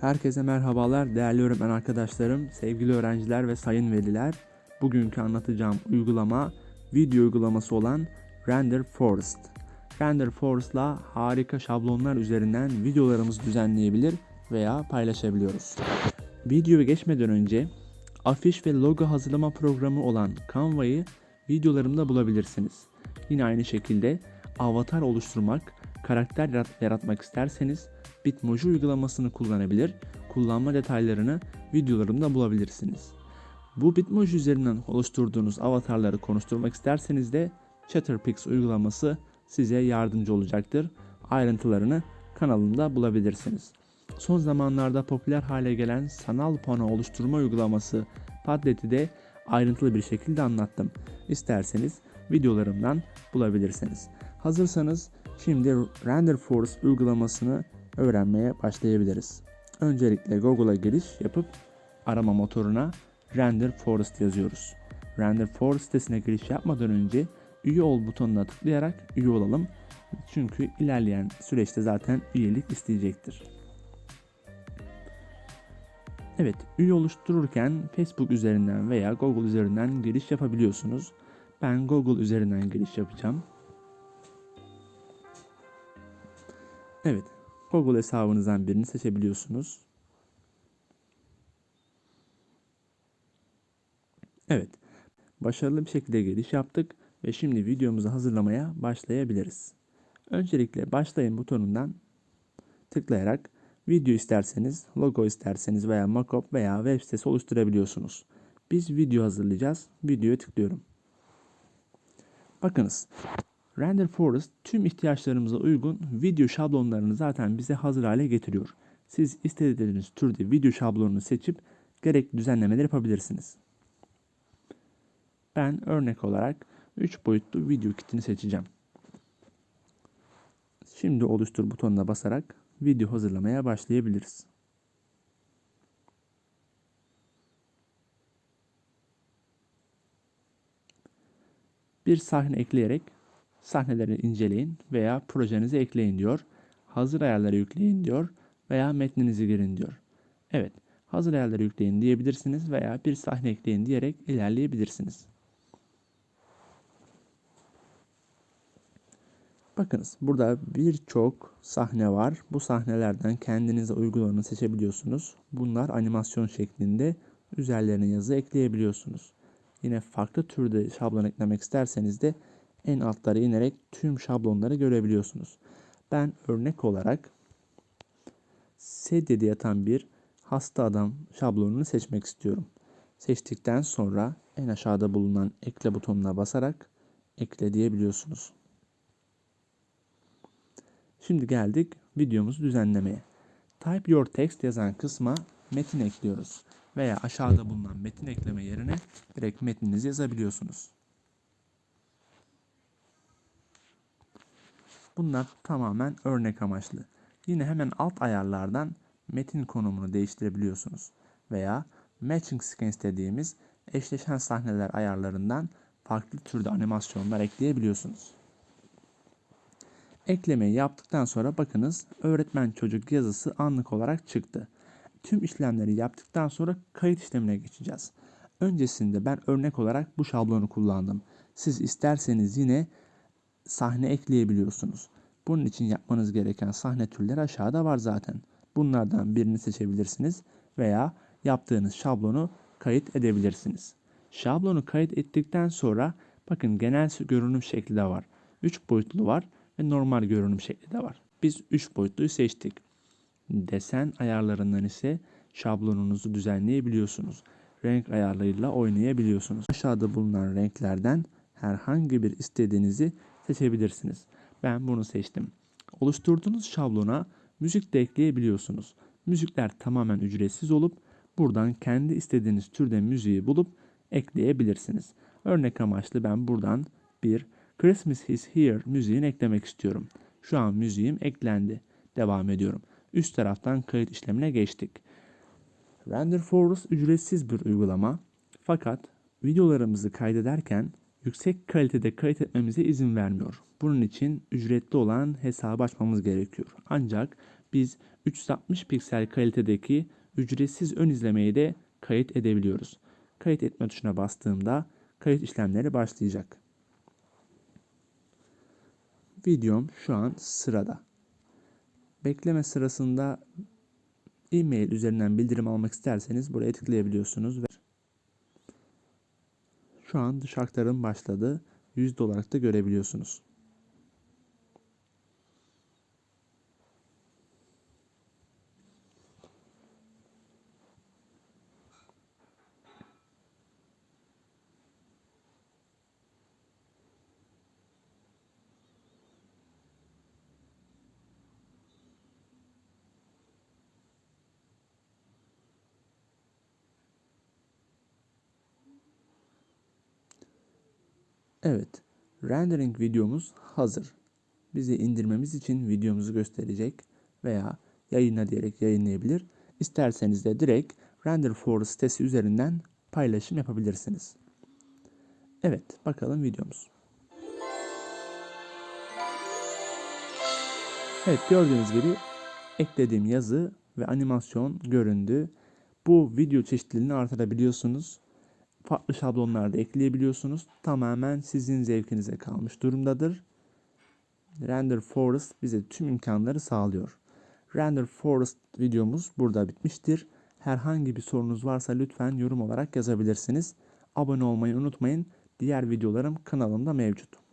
Herkese merhabalar değerli öğretmen arkadaşlarım, sevgili öğrenciler ve sayın veliler. Bugünkü anlatacağım uygulama video uygulaması olan Render Forest. Render Forest'la harika şablonlar üzerinden videolarımızı düzenleyebilir veya paylaşabiliyoruz. Videoya geçmeden önce afiş ve logo hazırlama programı olan Canva'yı videolarımda bulabilirsiniz. Yine aynı şekilde avatar oluşturmak, karakter yarat- yaratmak isterseniz Bitmoji uygulamasını kullanabilir, kullanma detaylarını videolarımda bulabilirsiniz. Bu Bitmoji üzerinden oluşturduğunuz avatarları konuşturmak isterseniz de Chatterpix uygulaması size yardımcı olacaktır. Ayrıntılarını kanalımda bulabilirsiniz. Son zamanlarda popüler hale gelen sanal pano oluşturma uygulaması Padlet'i de ayrıntılı bir şekilde anlattım. İsterseniz videolarımdan bulabilirsiniz. Hazırsanız şimdi Render Force uygulamasını öğrenmeye başlayabiliriz. Öncelikle Google'a giriş yapıp arama motoruna Render Forest yazıyoruz. Render Forest sitesine giriş yapmadan önce üye ol butonuna tıklayarak üye olalım. Çünkü ilerleyen süreçte zaten üyelik isteyecektir. Evet, üye oluştururken Facebook üzerinden veya Google üzerinden giriş yapabiliyorsunuz. Ben Google üzerinden giriş yapacağım. Evet, Google hesabınızdan birini seçebiliyorsunuz. Evet, başarılı bir şekilde giriş yaptık ve şimdi videomuzu hazırlamaya başlayabiliriz. Öncelikle başlayın butonundan tıklayarak video isterseniz, logo isterseniz veya mockup veya web sitesi oluşturabiliyorsunuz. Biz video hazırlayacağız. Videoya tıklıyorum. Bakınız, Render Forest tüm ihtiyaçlarımıza uygun video şablonlarını zaten bize hazır hale getiriyor. Siz istediğiniz türde video şablonunu seçip gerekli düzenlemeler yapabilirsiniz. Ben örnek olarak 3 boyutlu video kitini seçeceğim. Şimdi oluştur butonuna basarak video hazırlamaya başlayabiliriz. Bir sahne ekleyerek sahneleri inceleyin veya projenize ekleyin diyor. Hazır ayarları yükleyin diyor veya metninizi girin diyor. Evet, hazır ayarları yükleyin diyebilirsiniz veya bir sahne ekleyin diyerek ilerleyebilirsiniz. Bakınız burada birçok sahne var. Bu sahnelerden kendinize uygun olanı seçebiliyorsunuz. Bunlar animasyon şeklinde üzerlerine yazı ekleyebiliyorsunuz. Yine farklı türde şablon eklemek isterseniz de en altlara inerek tüm şablonları görebiliyorsunuz. Ben örnek olarak sedyede yatan bir hasta adam şablonunu seçmek istiyorum. Seçtikten sonra en aşağıda bulunan ekle butonuna basarak ekle diyebiliyorsunuz. Şimdi geldik videomuzu düzenlemeye. Type your text yazan kısma metin ekliyoruz. Veya aşağıda bulunan metin ekleme yerine direkt metninizi yazabiliyorsunuz. Bunlar tamamen örnek amaçlı. Yine hemen alt ayarlardan metin konumunu değiştirebiliyorsunuz. Veya matching scenes dediğimiz eşleşen sahneler ayarlarından farklı türde animasyonlar ekleyebiliyorsunuz. Eklemeyi yaptıktan sonra bakınız öğretmen çocuk yazısı anlık olarak çıktı. Tüm işlemleri yaptıktan sonra kayıt işlemine geçeceğiz. Öncesinde ben örnek olarak bu şablonu kullandım. Siz isterseniz yine sahne ekleyebiliyorsunuz. Bunun için yapmanız gereken sahne türleri aşağıda var zaten. Bunlardan birini seçebilirsiniz veya yaptığınız şablonu kayıt edebilirsiniz. Şablonu kayıt ettikten sonra bakın genel görünüm şekli de var. 3 boyutlu var ve normal görünüm şekli de var. Biz 3 boyutluyu seçtik. Desen ayarlarından ise şablonunuzu düzenleyebiliyorsunuz. Renk ayarlarıyla oynayabiliyorsunuz. Aşağıda bulunan renklerden herhangi bir istediğinizi seçebilirsiniz. Ben bunu seçtim. Oluşturduğunuz şablona müzik de ekleyebiliyorsunuz. Müzikler tamamen ücretsiz olup buradan kendi istediğiniz türde müziği bulup ekleyebilirsiniz. Örnek amaçlı ben buradan bir Christmas is here müziğini eklemek istiyorum. Şu an müziğim eklendi. Devam ediyorum. Üst taraftan kayıt işlemine geçtik. Render Forest ücretsiz bir uygulama. Fakat videolarımızı kaydederken yüksek kalitede kayıt etmemize izin vermiyor. Bunun için ücretli olan hesabı açmamız gerekiyor. Ancak biz 360 piksel kalitedeki ücretsiz ön izlemeyi de kayıt edebiliyoruz. Kayıt etme tuşuna bastığımda kayıt işlemleri başlayacak. Videom şu an sırada. Bekleme sırasında e-mail üzerinden bildirim almak isterseniz buraya tıklayabiliyorsunuz ve şu an dış başladı. %, olarak da görebiliyorsunuz. Evet, rendering videomuz hazır. Bize indirmemiz için videomuzu gösterecek veya yayınla diyerek yayınlayabilir. İsterseniz de direkt Render Forest sitesi üzerinden paylaşım yapabilirsiniz. Evet, bakalım videomuz. Evet, gördüğünüz gibi eklediğim yazı ve animasyon göründü. Bu video çeşitliliğini artırabiliyorsunuz farklı şablonlar da ekleyebiliyorsunuz. Tamamen sizin zevkinize kalmış durumdadır. Render Forest bize tüm imkanları sağlıyor. Render Forest videomuz burada bitmiştir. Herhangi bir sorunuz varsa lütfen yorum olarak yazabilirsiniz. Abone olmayı unutmayın. Diğer videolarım kanalımda mevcut.